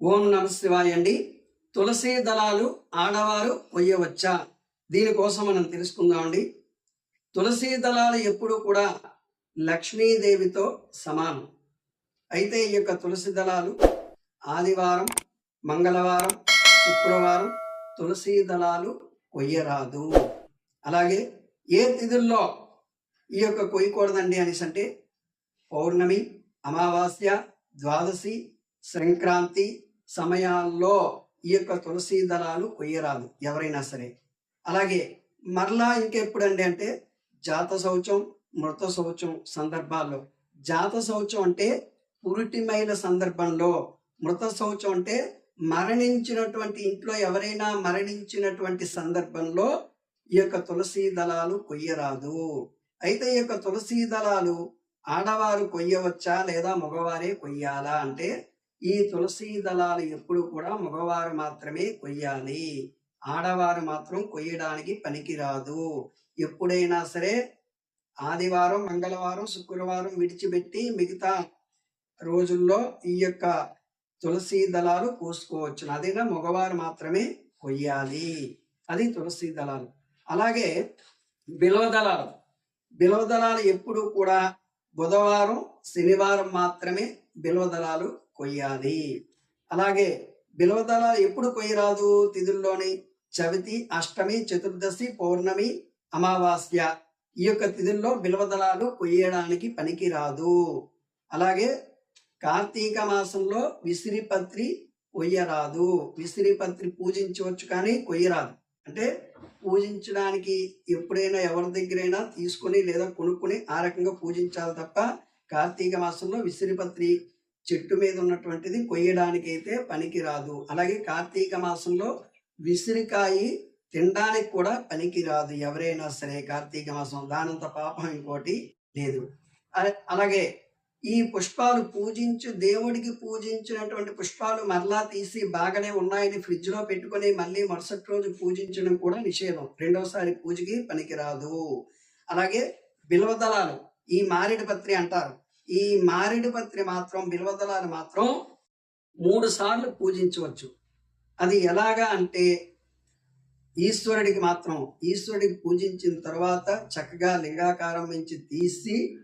ఓం నమ శివాయ అండి. తులసి దళాలు ఆడవారు కొయ్యవచ్చా? దీనికోసం మనం తెలుసుకుందామండి తులసి దళాలు ఎప్పుడూ కూడా లక్ష్మీదేవితో సమానం. అయితే ఈ యొక్క తులసి దళాలు ఆదివారం మంగళవారం శుక్రవారం తులసి దళాలు కొయ్యరాదు. అలాగే ఏ తిథుల్లో ఈ యొక్క కొయ్యకూడదండి అనేసి అంటే పౌర్ణమి అమావాస్య ద్వాదశి సంక్రాంతి సమయాల్లో ఈ యొక్క తులసి దళాలు కొయ్యరాదు ఎవరైనా సరే. అలాగే మరలా ఇంకెప్పుడండి అంటే జాత శౌచం మృత శౌచం సందర్భాల్లో. జాత శౌచం అంటే పురిటిమైన సందర్భంలో. మృత శౌచం అంటే మరణించినటువంటి ఇంట్లో ఎవరైనా మరణించినటువంటి సందర్భంలో ఈ యొక్క తులసి దళాలు కొయ్యరాదు. అయితే ఈ యొక్క తులసి దళాలు ఆడవారు కొయ్యవచ్చా లేదా మగవారే కొయ్యాలా అంటే ఈ తులసి దళాలు ఎప్పుడు కూడా మగవారు మాత్రమే కొయ్యాలి. ఆడవారు మాత్రం కొయ్యడానికి పనికిరాదు. ఎప్పుడైనా సరే ఆదివారం మంగళవారం శుక్రవారం విడిచిపెట్టి మిగతా రోజుల్లో ఈ యొక్క తులసి దళాలు కోసుకోవచ్చు అదేగా మగవారు మాత్రమే కొయ్యాలి. అది తులసి దళాలు. అలాగే బిలవ దళాలు. బిలవ దళాలు ఎప్పుడు కూడా బుధవారం శనివారం మాత్రమే బిలవ దళాలు కొయ్యాలి. అలాగే బిలవ ఎప్పుడు కొయ్యరాదు? తిథుల్లోని చవితి అష్టమి చతుర్దశి పౌర్ణమి అమావాస్య ఈ యొక్క తిథుల్లో బిలవదళాలు కొయ్యడానికి పనికి రాదు అలాగే కార్తీక మాసంలో విసిరిపత్రి కొయ్యరాదు. విసిరిపత్రి పూజించవచ్చు కానీ కొయ్యరాదు. అంటే పూజించడానికి ఎప్పుడైనా ఎవరి దగ్గరైనా తీసుకొని లేదా కొనుక్కొని ఆ రకంగా పూజించాలి తప్ప కార్తీక మాసంలో విసిరిపత్రి చెట్టు మీద ఉన్నటువంటిది కొయ్యడానికి అయితే పనికిరాదు. అలాగే కార్తీక మాసంలో విసిరికాయ తినడానికి కూడా పనికిరాదు. ఎవరైనా సరే కార్తీక మాసం దానంత పాపం ఇంకోటి లేదు. అలాగే ఈ పుష్పాలు పూజించు దేవుడికి పూజించినటువంటి పుష్పాలు మరలా తీసి బాగానే ఉన్నాయని ఫ్రిడ్జ్లో పెట్టుకుని పెట్టుకొని మళ్ళీ మరుసటి రోజు పూజించడం కూడా నిషేధం. రెండోసారి పూజకి పనికిరాదు. అలాగే బిల్వదళాలు ఈ మారేడు పత్రి అంటారు. ఈ మారేడు పత్రి మాత్రం బిల్వదళాలు మాత్రం మూడు సార్లు పూజించవచ్చు. అది ఎలాగా అంటే ఈశ్వరుడికి మాత్రం ఈశ్వరుడికి పూజించిన తర్వాత చక్కగా లింగాకారం నుంచి తీసి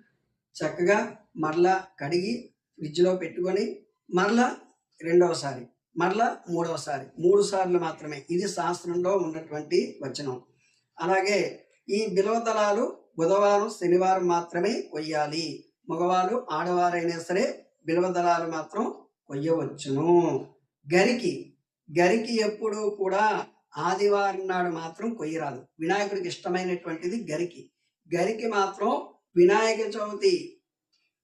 చక్కగా మరలా కడిగి ఫ్రిడ్జ్లో పెట్టుకొని మరలా రెండవసారి మరలా మూడవసారి మూడు సార్లు మాత్రమే. ఇది శాస్త్రంలో ఉన్నటువంటి వచనం. అలాగే ఈ బిలవదళాలు బుధవారం శనివారం మాత్రమే కొయ్యాలి. మగవారు ఆడవారైనా సరే బిల్వదళాలు మాత్రం కొయ్యవచ్చును. గరికి గరికి ఎప్పుడూ కూడా ఆదివారం నాడు మాత్రం కొయ్యరాదు. వినాయకుడికి ఇష్టమైనటువంటిది గరికి. గరికి మాత్రం వినాయక చవితి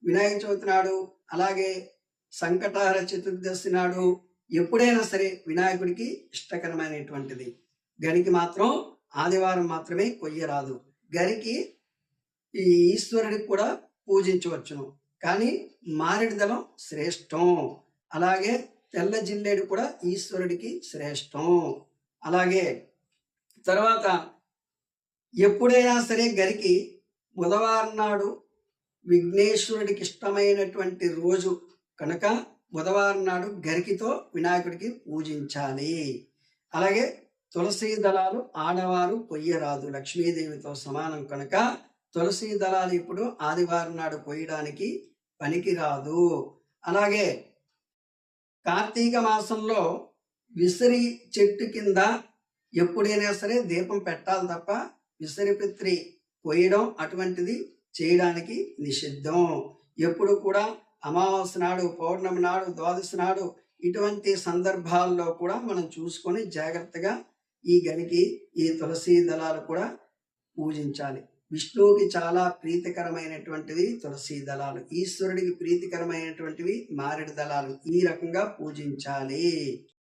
వినాయక చవితి నాడు అలాగే సంకటహర చతుర్దశి నాడు ఎప్పుడైనా సరే వినాయకుడికి ఇష్టకరమైనటువంటిది. గరికి మాత్రం ఆదివారం మాత్రమే కొయ్యరాదు. గరికి ఈ ఈశ్వరుడికి కూడా పూజించవచ్చును. కానీ మారేడు దళం శ్రేష్టం. అలాగే తెల్ల జిల్లేడు కూడా ఈశ్వరుడికి శ్రేష్టం. అలాగే తర్వాత ఎప్పుడైనా సరే గరికి బుధవారం నాడు విఘ్నేశ్వరుడికి ఇష్టమైనటువంటి రోజు కనుక బుధవారం నాడు గరికితో వినాయకుడికి పూజించాలి. అలాగే తులసి దళాలు ఆడవారు పొయ్యరాదు లక్ష్మీదేవితో సమానం కనుక తులసి దళాలు ఇప్పుడు ఆదివారం నాడు కొయ్యడానికి పనికిరాదు. అలాగే కార్తీక మాసంలో విసిరి చెట్టు కింద ఎప్పుడైనా సరే దీపం పెట్టాలి తప్ప విసిరిపిత్రి కొయ్యడం అటువంటిది చేయడానికి నిషిద్ధం. ఎప్పుడు కూడా అమావాస్య నాడు పౌర్ణమి నాడు ద్వాదశి నాడు ఇటువంటి సందర్భాల్లో కూడా మనం చూసుకొని జాగ్రత్తగా ఈ గనికి ఈ తులసి దళాలు కూడా పూజించాలి. విష్ణువుకి చాలా ప్రీతికరమైనటువంటివి తులసి దళాలు. ఈశ్వరుడికి ప్రీతికరమైనటువంటివి మారేడు దళాలు. ఈ రకంగా పూజించాలి.